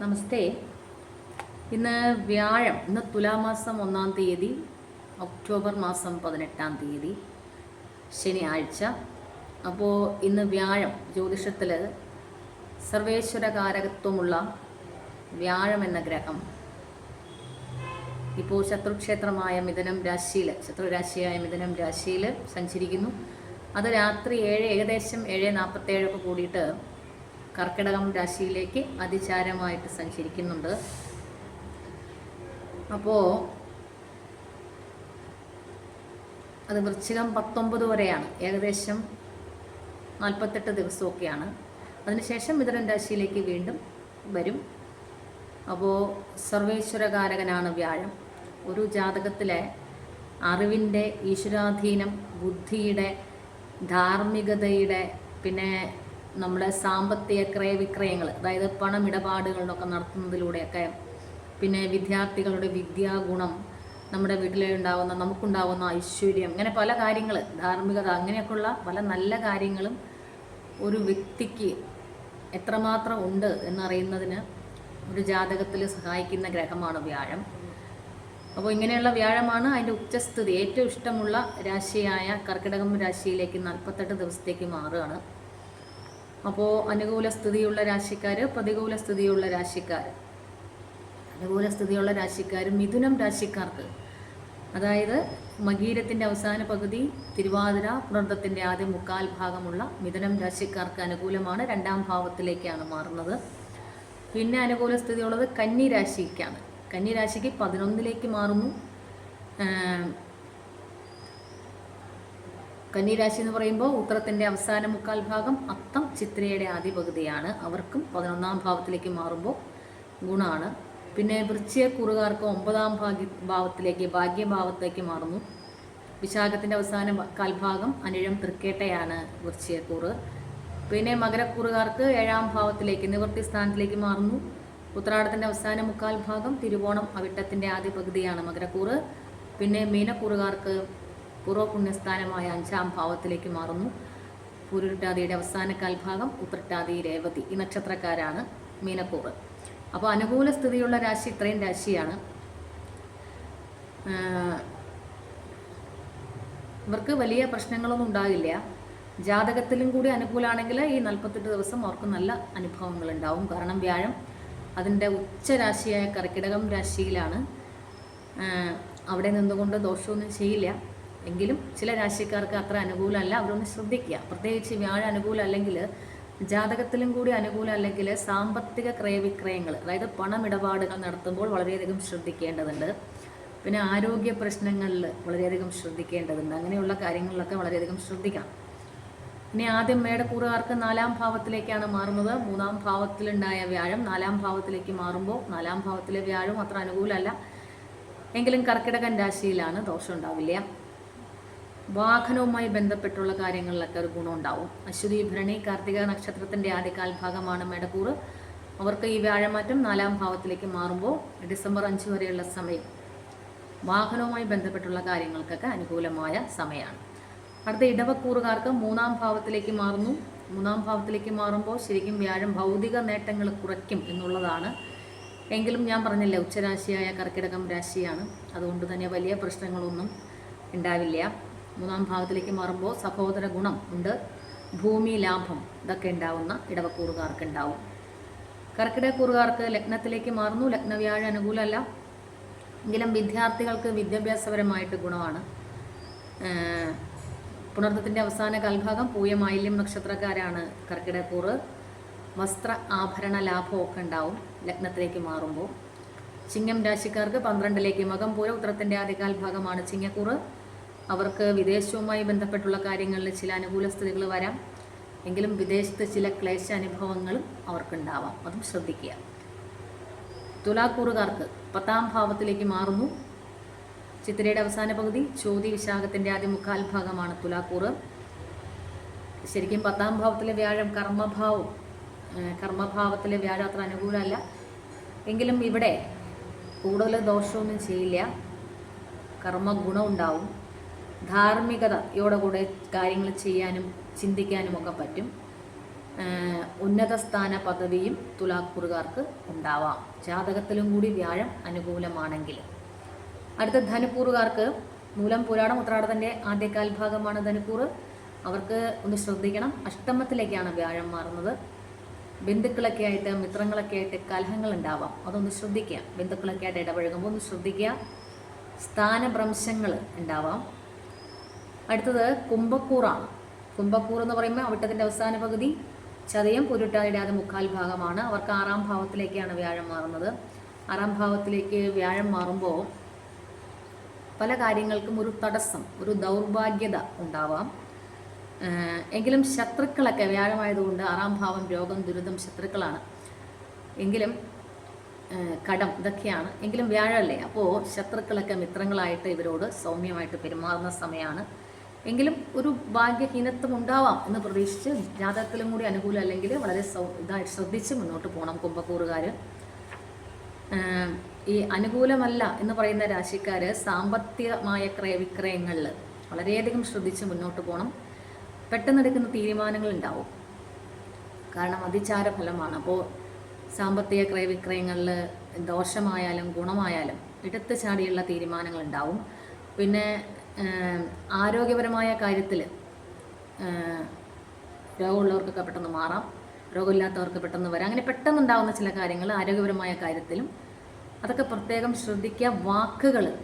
നമസ്തേ. ഇന്ന് വ്യാഴം ഇന്ന് തുലാമാസം ഒന്നാം തീയതി ഒക്ടോബർ മാസം പതിനെട്ടാം തീയതി ശനിയാഴ്ച. അപ്പോൾ ഇന്ന് വ്യാഴം ജ്യോതിഷത്തിൽ സർവേശ്വരകാരകത്വമുള്ള വ്യാഴം എന്ന ഗ്രഹം. ഇപ്പോൾ ശത്രുക്ഷേത്രമായ മിഥുനം രാശിയിൽ ശത്രുരാശിയായ മിഥുനം രാശിയിൽ സഞ്ചരിക്കുന്നു. അത് രാത്രി ഏഴ് ഏകദേശം ഏഴ് നാൽപ്പത്തേഴൊക്കെ കൂടിയിട്ട് കർക്കിടകം രാശിയിലേക്ക് അതിചാരമായിട്ട് സഞ്ചരിക്കുന്നുണ്ട്. അപ്പോൾ അത് വൃശ്ചികം പത്തൊമ്പത് വരെയാണ്. ഏകദേശം നാൽപ്പത്തെട്ട് ദിവസമൊക്കെയാണ്. അതിനുശേഷം മിഥുനൻ രാശിയിലേക്ക് വീണ്ടും വരും. അപ്പോൾ സർവേശ്വരകാരകനാണ് വ്യാഴം. ഒരു ജാതകത്തിലെ അറിവിന്റെ ഈശ്വരാധീനം ബുദ്ധിയുടെ ധാർമ്മികതയുടെ പിന്നെ നമ്മുടെ സാമ്പത്തിക ക്രയവിക്രയങ്ങൾ അതായത് പണമിടപാടുകളിലൊക്കെ നടത്തുന്നതിലൂടെയൊക്കെ പിന്നെ വിദ്യാർത്ഥികളുടെ വിദ്യാഗുണം നമ്മുടെ വീട്ടിലെ ഉണ്ടാകുന്ന നമുക്കുണ്ടാകുന്ന ഐശ്വര്യം അങ്ങനെ പല കാര്യങ്ങൾ ധാർമ്മികത അങ്ങനെയൊക്കെയുള്ള പല നല്ല കാര്യങ്ങളും ഒരു വ്യക്തിക്ക് എത്രമാത്രം ഉണ്ട് എന്നറിയുന്നതിന് ഒരു ജാതകത്തിൽ സഹായിക്കുന്ന ഗ്രഹമാണ് വ്യാഴം. അപ്പോൾ ഇങ്ങനെയുള്ള വ്യാഴമാണ് അതിന്റെ ഉച്ചസ്ഥിതി. ഏറ്റവും ഇഷ്ടമുള്ള രാശിയായ കർക്കിടകം രാശിയിലേക്ക് നാൽപ്പത്തെട്ട് ദിവസത്തേക്ക് മാറുകയാണ്. അപ്പോൾ അനുകൂല സ്ഥിതിയുള്ള രാശിക്കാർ പ്രതികൂല സ്ഥിതിയുള്ള രാശിക്കാർ അനുകൂല സ്ഥിതിയുള്ള രാശിക്കാർ മിഥുനം രാശിക്കാർക്ക്. അതായത് മകീരത്തിന്റെ അവസാന പകുതി തിരുവാതിര പുണർദത്തിന്റെ ആദ്യ മുക്കാൽ ഭാഗമുള്ള മിഥുനം രാശിക്കാർക്ക് അനുകൂലമാണ് രണ്ടാം ഭാവത്തിലേക്കാണ് മാറുന്നത്. പിന്നെ അനുകൂല സ്ഥിതിയുള്ളത് കന്നി രാശിക്കാണ്. കന്നി രാശിക്ക് പതിനൊന്നിലേക്ക് മാറുന്നു. കന്നിരാശി എന്ന് പറയുമ്പോൾ ഉത്തരത്തിന്റെ അവസാന മുക്കാൽ ഭാഗം അത്തം ചിത്രയുടെ ആദ്യ പകുതിയാണ് അവർക്കും പതിനൊന്നാം ഭാവത്തിലേക്ക് മാറുമ്പോൾ ഗുണമാണ് പിന്നെ വൃശ്ചികക്കുറുകാർക്ക് ഒമ്പതാം ഭാഗ്യ ഭാവത്തിലേക്ക് ഭാഗ്യഭാവത്തേക്ക് മാറുന്നു. വിശാഖത്തിന്റെ അവസാന കാൽഭാഗം അനിഴം തൃക്കേട്ടയാണ് വൃശ്ചികക്കൂറ്. പിന്നെ മകരക്കൂറുകാർക്ക് ഏഴാം ഭാവത്തിലേക്ക് നിവൃത്തി സ്ഥാനത്തിലേക്ക് മാറുന്നു. ഉത്രാടത്തിന്റെ അവസാന മുക്കാൽ ഭാഗം തിരുവോണം അവിട്ടത്തിന്റെ ആദ്യ പകുതിയാണ് മകരക്കൂറ്. പിന്നെ മീനക്കൂറുകാർക്ക് പൂർവ പുണ്യസ്ഥാനമായ അഞ്ചാം ഭാവത്തിലേക്ക് മാറുന്നു. പൂരുരുട്ടാതിയുടെ അവസാന കാൽഭാഗം ഉത്രട്ടാതി രേവതി ഈ നക്ഷത്രക്കാരാണ് മീനക്കൂറ്. അപ്പോൾ അനുകൂല സ്ഥിതിയുള്ള രാശി ഇത്രയും രാശിയാണ്. ഇവർക്ക് വലിയ പ്രശ്നങ്ങളൊന്നും ഉണ്ടാകില്ല ജാതകത്തിലും കൂടി അനുകൂലമാണെങ്കിൽ ഈ നാൽപ്പത്തെട്ട് ദിവസം അവർക്ക് നല്ല അനുഭവങ്ങൾ ഉണ്ടാവും. കാരണം വ്യാഴം അതിന്റെ ഉച്ചരാശിയായ കർക്കിടകം രാശിയിലാണ്. അവിടെ നിന്നുകൊണ്ട് ദോഷമൊന്നും ചെയ്യില്ല. എങ്കിലും ചില രാശിക്കാർക്ക് അത്ര അനുകൂലമല്ല. അവരൊന്ന് ശ്രദ്ധിക്കുക. പ്രത്യേകിച്ച് വ്യാഴ അനുകൂലം അല്ലെങ്കിൽ ജാതകത്തിലും കൂടി അനുകൂലം അല്ലെങ്കിൽ സാമ്പത്തിക ക്രയവിക്രയങ്ങൾ അതായത് പണമിടപാടുകൾ നടത്തുമ്പോൾ വളരെയധികം ശ്രദ്ധിക്കേണ്ടതുണ്ട്. പിന്നെ ആരോഗ്യ പ്രശ്നങ്ങളിൽ വളരെയധികം ശ്രദ്ധിക്കേണ്ടതുണ്ട്. അങ്ങനെയുള്ള കാര്യങ്ങളിലൊക്കെ വളരെയധികം ശ്രദ്ധിക്കാം ഇനി ആദ്യം മേടക്കൂറുകാർക്ക് നാലാം ഭാവത്തിലേക്കാണ് മാറുന്നത്. മൂന്നാം ഭാവത്തിലുണ്ടായ വ്യാഴം നാലാം ഭാവത്തിലേക്ക് മാറുമ്പോൾ നാലാം ഭാവത്തിലെ വ്യാഴം അത്ര അനുകൂലമല്ല. എങ്കിലും കർക്കിടകൻ രാശിയിലാണ് ദോഷം ഉണ്ടാവില്ല. വാഹനവുമായി ബന്ധപ്പെട്ടുള്ള കാര്യങ്ങളിലൊക്കെ ഒരു ഗുണമുണ്ടാവും അശ്വതി ഭരണി കാർത്തിക നക്ഷത്രത്തിന്റെ ആദ്യകാൽ ഭാഗമാണ് മേടക്കൂറ്. അവർക്ക് ഈ വ്യാഴമാറ്റം നാലാം ഭാവത്തിലേക്ക് മാറുമ്പോൾ ഡിസംബർ അഞ്ച് വരെയുള്ള സമയം വാഹനവുമായി ബന്ധപ്പെട്ടുള്ള കാര്യങ്ങൾക്കൊക്കെ അനുകൂലമായ സമയമാണ്. അടുത്ത ഇടവക്കൂറുകാർക്ക് മൂന്നാം ഭാവത്തിലേക്ക് മാറുന്നു. മൂന്നാം ഭാവത്തിലേക്ക് മാറുമ്പോൾ ശരിക്കും വ്യാഴം ഭൗതിക നേട്ടങ്ങൾ കുറയ്ക്കും എന്നുള്ളതാണ്. എങ്കിലും ഞാൻ പറഞ്ഞില്ല ഉച്ചരാശിയായ കർക്കിടകം രാശിയാണ്. അതുകൊണ്ട് തന്നെ വലിയ പ്രശ്നങ്ങളൊന്നും ഉണ്ടാവില്ല. മൂന്നാം ഭാഗത്തിലേക്ക് മാറുമ്പോൾ സഹോദര ഗുണം ഉണ്ട്. ഭൂമി ലാഭം ഇതൊക്കെ ഉണ്ടാവുന്ന ഇടവക്കൂറുകാർക്ക് ഉണ്ടാവും കർക്കിടക്കൂറുകാർക്ക് ലഗ്നത്തിലേക്ക് മാറുന്നു. ലഗ്നവ്യാഴ അനുകൂലമല്ല. എങ്കിലും വിദ്യാർത്ഥികൾക്ക് വിദ്യാഭ്യാസപരമായിട്ട് ഗുണമാണ്. പുണർത്തത്തിന്റെ അവസാന പൂയ പൂയമാലിന്യം നക്ഷത്രക്കാരാണ് കർക്കിടക്കൂറ് വസ്ത്ര ആഭരണ ലാഭമൊക്കെ ഉണ്ടാവും ലഗ്നത്തിലേക്ക് മാറുമ്പോൾ. ചിങ്ങം രാശിക്കാർക്ക് പന്ത്രണ്ടിലേക്ക് മകം. പൂര ഉത്തരത്തിന്റെ ആദ്യകാൽ ഭാഗമാണ് ചിങ്ങക്കൂറ്. അവർക്ക് വിദേശവുമായി ബന്ധപ്പെട്ടുള്ള കാര്യങ്ങളിൽ ചില അനുകൂല സ്ഥിതികൾ വരാം. എങ്കിലും വിദേശത്ത് ചില ക്ലേശ അനുഭവങ്ങളും അവർക്കുണ്ടാവാം. അതും ശ്രദ്ധിക്കുക. തുലാക്കൂറുകാർക്ക് പത്താം ഭാവത്തിലേക്ക് മാറുന്നു. ചിത്രയുടെ അവസാന പകുതി ചോതി വിശാഖത്തിന്റെ ആദ്യ മുക്കാൽ ഭാഗമാണ് തുലാക്കൂറ്. ശരിക്കും പത്താം ഭാവത്തിലെ വ്യാഴം കർമ്മഭാവം കർമ്മഭാവത്തിലെ വ്യാഴം അത്ര അനുകൂലമല്ല. എങ്കിലും ഇവിടെ കൂടുതൽ ദോഷമൊന്നും ചെയ്യില്ല. കർമ്മഗുണം ഉണ്ടാവും ധാർമ്മികതയോടെ കൂടെ കാര്യങ്ങൾ ചെയ്യാനും ചിന്തിക്കാനും ഒക്കെ പറ്റും. ഉന്നത സ്ഥാന പദവിയും തുലാക്കുറുകാർക്ക് ഉണ്ടാവാം. ജാതകത്തിലും കൂടി വ്യാഴം അനുകൂലമാണെങ്കിൽ. അടുത്ത ധനുക്കൂറുകാർക്ക് മൂലം പുരാണം ഉത്രാടത്തിന്റെ ആദ്യകാല ഭാഗമാണ് ധനുക്കൂറ്. അവർക്ക് ഒന്ന് ശ്രദ്ധിക്കണം. അഷ്ടമത്തിലേക്കാണ് വ്യാഴം മാറുന്നത്. ബന്ധുക്കളൊക്കെ ആയിട്ട് മിത്രങ്ങളൊക്കെ ആയിട്ട് കലഹങ്ങൾ ഉണ്ടാവാം. അതൊന്ന് ശ്രദ്ധിക്കുക. ബന്ധുക്കളൊക്കെ ആയിട്ട് ഇടപഴകുമ്പോൾ ഒന്ന് ശ്രദ്ധിക്കുക. സ്ഥാനഭ്രംശങ്ങൾ ഉണ്ടാവാം. അടുത്തത് കുംഭക്കൂറാണ് കുംഭക്കൂർ എന്ന് പറയുമ്പോൾ അവിട്ടത്തിന്റെ അവസാന പകുതി ചതയം പുരുട്ടാതിയുടെ മുക്കാൽ ഭാഗമാണ്. അവർക്ക് ആറാം ഭാവത്തിലേക്കാണ് വ്യാഴം മാറുന്നത്. ആറാം ഭാവത്തിലേക്ക് വ്യാഴം മാറുമ്പോൾ പല കാര്യങ്ങൾക്കും ഒരു തടസ്സം ഒരു ദൗർഭാഗ്യത ഉണ്ടാവാം. എങ്കിലും ശത്രുക്കളൊക്കെ വ്യാഴമായതുകൊണ്ട് ആറാം ഭാവം രോഗം ദുരിതം ശത്രുക്കളാണ്. എങ്കിലും കടം ഇതൊക്കെയാണ്. എങ്കിലും വ്യാഴമല്ലേ? അപ്പോൾ ശത്രുക്കളൊക്കെ മിത്രങ്ങളായിട്ട് ഇവരോട് സൗമ്യമായിട്ട് പെരുമാറുന്ന സമയമാണ്. എങ്കിലും ഒരു ഭാഗ്യഹീനത്വം ഉണ്ടാവാം എന്ന് പ്രതീക്ഷിച്ച് ജാതകത്തിലും കൂടി അനുകൂലം അല്ലെങ്കിൽ വളരെ ഇതായിട്ട് ശ്രദ്ധിച്ച് മുന്നോട്ട് പോകണം കുംഭക്കൂറുകാർ ഈ അനുകൂലമല്ല എന്ന് പറയുന്ന രാശിക്കാർ സാമ്പത്തികമായ ക്രയവിക്രയങ്ങളിൽ വളരെയധികം ശ്രദ്ധിച്ച് മുന്നോട്ട് പോകണം പെട്ടെന്നെടുക്കുന്ന തീരുമാനങ്ങൾ ഉണ്ടാവും. കാരണം അതിചാര ഫലമാണ്. അപ്പോൾ സാമ്പത്തിക ക്രയവിക്രയങ്ങളിൽ ദോഷമായാലും ഗുണമായാലും എടുത്തു ചാടിയുള്ള തീരുമാനങ്ങൾ ഉണ്ടാവും. പിന്നെ ആരോഗ്യപരമായ കാര്യത്തിൽ രോഗമുള്ളവർക്കൊക്കെ പെട്ടെന്ന് മാറാം. രോഗമില്ലാത്തവർക്ക് പെട്ടെന്ന് വരാം. അങ്ങനെ പെട്ടെന്നുണ്ടാകുന്ന ചില കാര്യങ്ങൾ ആരോഗ്യപരമായ കാര്യത്തിലും അതൊക്കെ പ്രത്യേകം ശ്രദ്ധിക്കുക. വാക്കുകൾ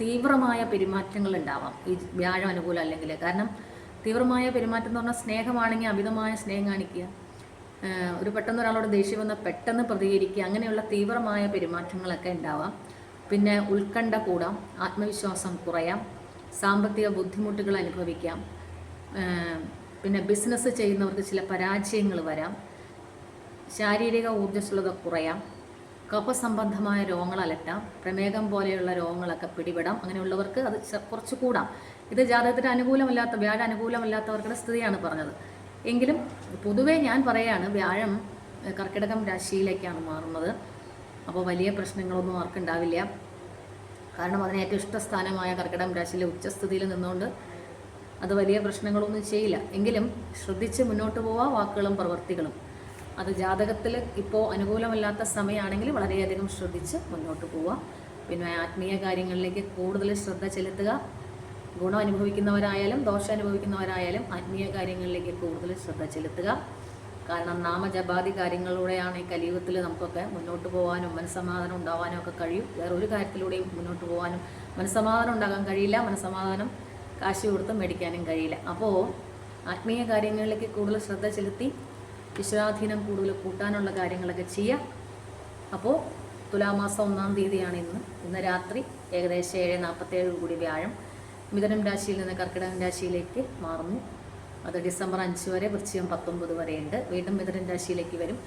തീവ്രമായ പെരുമാറ്റങ്ങൾ ഉണ്ടാവാം. ഈ വ്യാഴം അനുകൂലം അല്ലെങ്കിൽ കാരണം തീവ്രമായ പെരുമാറ്റം എന്ന് പറഞ്ഞാൽ സ്നേഹമാണെങ്കിൽ അമിതമായ സ്നേഹം കാണിക്കുക. ഒരു പെട്ടെന്ന് ഒരാളോട് ദേഷ്യം വന്നാൽ പെട്ടെന്ന് പ്രതികരിക്കുക. അങ്ങനെയുള്ള തീവ്രമായ പെരുമാറ്റങ്ങളൊക്കെ ഉണ്ടാവാം. പിന്നെ ഉത്കണ്ഠ കൂടാം. ആത്മവിശ്വാസം കുറയാം. സാമ്പത്തിക ബുദ്ധിമുട്ടുകൾ അനുഭവിക്കാം. പിന്നെ ബിസിനസ് ചെയ്യുന്നവർക്ക് ചില പരാജയങ്ങൾ വരാം. ശാരീരിക ഊർജസ്വലത കുറയാം. കഫസംബന്ധമായ രോഗങ്ങൾ അലട്ടാം. പ്രമേഹം പോലെയുള്ള രോഗങ്ങളൊക്കെ പിടിപെടാം. അങ്ങനെയുള്ളവർക്ക് അത് കുറച്ച് കൂടാം. ഇത് ജാതകത്തിന് അനുകൂലമല്ലാത്ത വ്യാഴ അനുകൂലമല്ലാത്തവർക്കുടെ സ്ഥിതിയാണ് പറഞ്ഞത്. എങ്കിലും പൊതുവേ ഞാൻ പറയാണ് വ്യാഴം കർക്കിടകം രാശിയിലേക്കാണ് മാറുന്നത്. അപ്പോൾ വലിയ പ്രശ്നങ്ങളൊന്നും ആർക്കുണ്ടാവില്ല. കാരണം അതിന് ഏറ്റവും ഇഷ്ടസ്ഥാനമായ കർക്കിടകം രാശിയിലെ ഉച്ചസ്ഥിതിയിൽ നിന്നുകൊണ്ട് അത് വലിയ പ്രശ്നങ്ങളൊന്നും ചെയ്യില്ല. എങ്കിലും ശ്രദ്ധിച്ച് മുന്നോട്ട് പോവാ വാക്കുകളും പ്രവൃത്തികളും അത് ജാതകത്തിൽ ഇപ്പോൾ അനുകൂലമല്ലാത്ത സമയമാണെങ്കിൽ വളരെയധികം ശ്രദ്ധിച്ച് മുന്നോട്ട് പോവുക പിന്നെ ആത്മീയ കാര്യങ്ങളിലേക്ക് കൂടുതൽ ശ്രദ്ധ ചെലുത്തുക. ഗുണം അനുഭവിക്കുന്നവരായാലും ദോഷം അനുഭവിക്കുന്നവരായാലും ആത്മീയ കാര്യങ്ങളിലേക്ക് കൂടുതൽ ശ്രദ്ധ ചെലുത്തുക. കാരണം നാമജപാതി കാര്യങ്ങളിലൂടെയാണ് ഈ കലിയുഗത്തിൽ നമുക്കൊക്കെ മുന്നോട്ട് പോകാനും മനസ്സമാധാനം ഉണ്ടാവാനും ഒക്കെ കഴിയും. വേറെ ഒരു കാര്യത്തിലൂടെയും മുന്നോട്ട് പോകാനും മനസ്സമാധാനം ഉണ്ടാകാൻ കഴിയില്ല. മനസ്സമാധാനം കാശി കൊടുത്ത് മേടിക്കാനും കഴിയില്ല. അപ്പോൾ ആത്മീയ കാര്യങ്ങളിലേക്ക് കൂടുതൽ ശ്രദ്ധ ചെലുത്തി ഈശ്വരാധീനം കൂടുതൽ കൂട്ടാനുള്ള കാര്യങ്ങളൊക്കെ ചെയ്യുക. അപ്പോൾ തുലാമാസം ഒന്നാം തീയതിയാണ് ഇന്ന്. ഇന്ന് രാത്രി ഏകദേശം ഏഴ് നാൽപ്പത്തേഴ് കൂടി വ്യാഴം മിഥുനം രാശിയിൽ നിന്ന് കർക്കിടകം രാശിയിലേക്ക് മാറുന്നു. അത് ഡിസംബർ അഞ്ച് വരെ വൃശ്ചികം പത്തൊമ്പത് വരെയുണ്ട് വീണ്ടും മിഥുനൻ രാശിയിലേക്ക് വരും.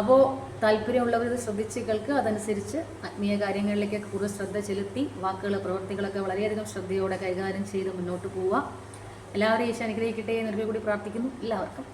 അപ്പോൾ താല്പര്യമുള്ളവർ ഇത് ശ്രദ്ധിച്ച് കേൾക്കുക അതനുസരിച്ച് ആത്മീയ കാര്യങ്ങളിലേക്ക് കൂടുതൽ ശ്രദ്ധ ചെലുത്തി വാക്കുകൾ പ്രവൃത്തികളൊക്കെ വളരെയധികം ശ്രദ്ധയോടെ കൈകാര്യം ചെയ്ത് മുന്നോട്ട് പോവുക. എല്ലാവരും ഈശോ അനുഗ്രഹിക്കട്ടെ എന്നൊരു കൂടി പ്രാർത്ഥിക്കുന്നു. എല്ലാവർക്കും